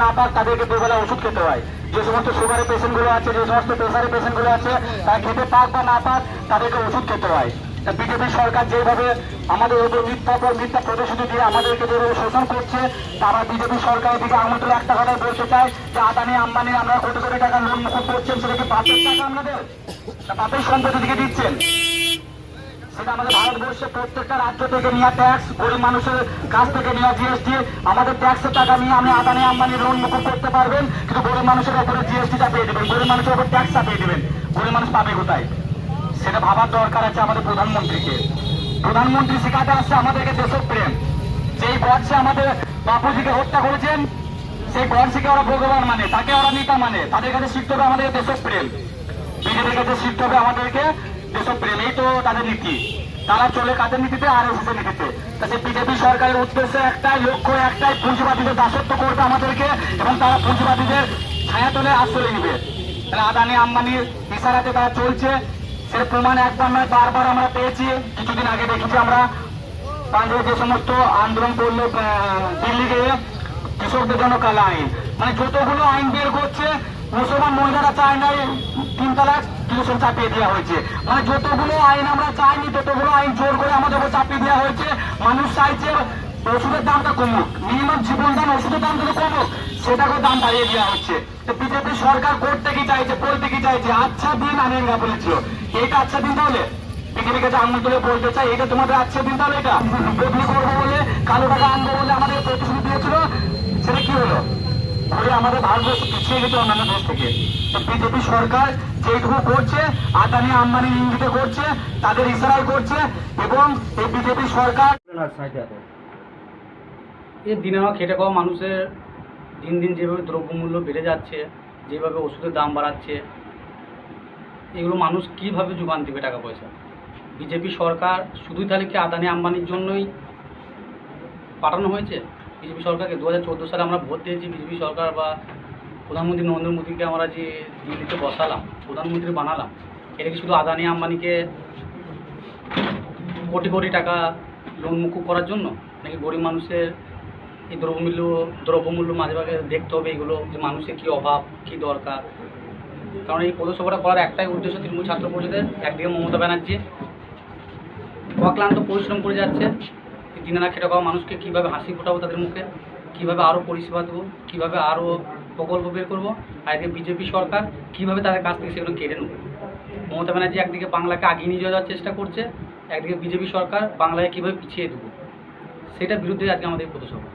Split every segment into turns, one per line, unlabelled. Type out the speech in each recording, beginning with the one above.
না পাক তাদেরকে দুবেলা ওষুধ খেতে হয়। যে সমস্ত সুগারের পেশেন্টগুলো আছে, যে সমস্ত প্রেসারের পেশেন্টগুলো আছে, তারা খেতে পাক বা না পাক, তাদেরকে ওষুধ খেতে হয়। বিজেপি সরকার যেভাবে আমাদের উপর মিথ্যা পর মিথ্যা প্রতিশ্রুতি দিয়ে আমাদেরকে যেভাবে শোষণ করছে, তারা বিজেপি সরকারের দিকে আমন্ত্রণ একটা কথা বলতে চাই যে, আদানি আম্বানি আমরা কোটি কোটি টাকা লোন মুকুব করছেন, সেটা কি পাপের টাকা আপনাদের পাপের সম্পত্তি দিকে দিচ্ছেন। সেটা আমাদের ভারতবর্ষে প্রত্যেকটা আমাদের ট্যাক্সের প্রধানমন্ত্রী শেখাতে আসছে আমাদেরকে দেশপ্রেম যেই গডসে আমাদের বাপুজিকে হত্যা করেছেন, সেই গডসেকে ওরা ভগবান মানে তাকে ওরা নেতা মানে। তাদের কাছে শিখতে হবে আমাদের দেশপ্রেম বিজেপির কাছে শিখতে হবে আমাদেরকে এই তো তাদের নীতি তারা চলে কাদের নীতিতে আর এস এর নীতিতে তাতে বিজেপি সরকারের উদ্দেশ্য একটাই লক্ষ্য, একটাই পুঁজিবাদীদের দাসত্ব করবে আমাদেরকে এবং তারা পুঁজিবাদীদের ছায়াতলে আশ্রয় নিবে। তাহলে আদানি আম্বানির ইশারাতে তারা চলছে। সেটা প্রমাণ একবার নয়, বারবার আমরা পেয়েছি। কিছুদিন আগে দেখেছি আমরা পাঞ্জাবে যে সমস্ত আন্দোলন করল দিল্লি গিয়ে, কৃষকদের জন্য কালা আইন মানে যতগুলো আইন বের করছে, মুসলমান মহিলারা চায় নাই তিন তালাক কিলোসন চাপিয়ে দেওয়া হয়েছে। মানে যতগুলো আইন আমরা চাইনি, ততগুলো আইন জোর করে আমাদের উপর চাপিয়ে দেওয়া হয়েছে। মানুষ চাইছে ওষুধের দামটা কমুক মিনিমাম জীবন দাম ওষুধের দাম যদি কমুক, সেটাকেও দাম বাড়িয়ে দেওয়া হচ্ছে। তো বিজেপি সরকার করতে কি চাইছে, বলতে কি চাইছে? আচ্ছা দিন আনেঙ্গা বলেছিল। এটা আচ্ছা দিন তাহলে? বিজেপির কাছে আঙুল বলতে চাই এটা তোমাদের আচ্ছা দিন তাহলে এটা? বদলি করব বলে কালো টাকা আনব বলে আমাদের প্রতিশ্রুতি দিয়েছিল সেটা কি হলো ঘুরে আমাদের ভারতবর্ষ পিছিয়ে গেছে অন্যান্য দেশ থেকে। তো বিজেপি সরকার যেটুকু করছে, আদানি আম্বানি ইঙ্গিতে করছে, তাদের ইশারায় করছে এবং এই বিজেপি সরকার
এই দিনে খেটে খাওয়া মানুষের দিন দিন যেভাবে দ্রব্যমূল্য বেড়ে যাচ্ছে, যেভাবে ওষুধের দাম বাড়াচ্ছে, এগুলো মানুষ কীভাবে যোগান দেবে টাকা পয়সা? বিজেপি সরকার শুধুই তাহলে কি আদানি আম্বানির জন্যই পাঠানো হয়েছে? বিজেপি সরকারকে দু হাজার চোদ্দ সালে আমরা ভোট দিয়েছি, বিজেপি সরকার বা প্রধানমন্ত্রী নরেন্দ্র মোদীকে আমরা যে দিল্লিতে বসালাম, প্রধানমন্ত্রী বানালাম এটা কি শুধু আদানি আম্বানিকে কোটি কোটি টাকা লোন মুকুব করার জন্য নাকি গরিব মানুষের এই দ্রব্যমূল্য দ্রব্যমূল্য মাঝে মাঝে দেখতে হবে এগুলো, যে মানুষের কী অভাব, কী দরকার? কারণ এই পৌরসভাটা করার একটাই উদ্দেশ্য তৃণমূল ছাত্র পরিষদের, একদিকে মমতা ব্যানার্জি, অক্লান্ত পরিশ্রম করে যাচ্ছে এই দিনারা খেটে খাওয়া মানুষকে কীভাবে হাসি ফোটাবো তাদের মুখে, কীভাবে আরও পরিষেবা দেবো, কীভাবে আরও প্রকল্প বের করব, আর এদিকে বিজেপি সরকার কীভাবে তাদের কাছ থেকে সেগুলো কেড়ে নেব? মমতা ব্যানার্জি একদিকে বাংলাকে আগিয়ে নিয়ে যাওয়ার চেষ্টা করছে, একদিকে বিজেপি সরকার বাংলায় কীভাবে পিছিয়ে দেবো? সেটার বিরুদ্ধে আজকে আমাদের পথসভা।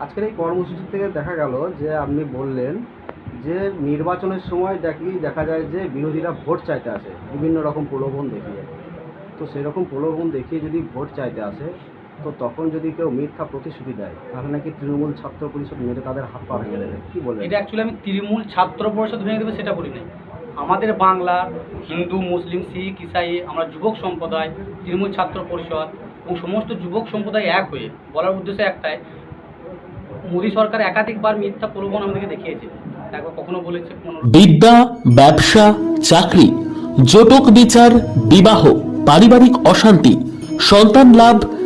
আজকের এই কর্মসূচি থেকে দেখা গেল যে আপনি বললেন যে নির্বাচনের সময় দেখি দেখা যায় যে বিরোধীরা ভোট চাইতে আসে, বিভিন্ন রকম প্রলোভন দেখিয়ে। তো সেরকম প্রলোভন দেখিয়ে যদি ভোট চাইতে আসে তো তখন যদি কেউ মিথ্যা প্রতিশ্রুতি দেয় তাহলে নাকি তৃণমূল ছাত্র পরিষদ মেরে তাদের হাত পা ভেঙে দেবে? কি বলবেন
এটা অ্যাকচুয়ালি আমি তৃণমূল ছাত্র পরিষদ ভেঙে দেবে সেটা বলি নাই আমাদের বাংলা হিন্দু মুসলিম শিখ ইসাই আমরা যুবক সম্প্রদায় তৃণমূল ছাত্র পরিষদ এবং সমস্ত যুবক সম্প্রদায় এক হয়ে বলার উদ্দেশ্য একটাই মোদী সরকার একাধিকবার মিথ্যা প্রলোভন আমাদেরকে দেখিয়েছে। একবার কখনো বলেছে
বিদ্যা ব্যবসা চাকরি জটক বিচার বিবাহ পারিবারিক অশান্তি সন্তান লাভ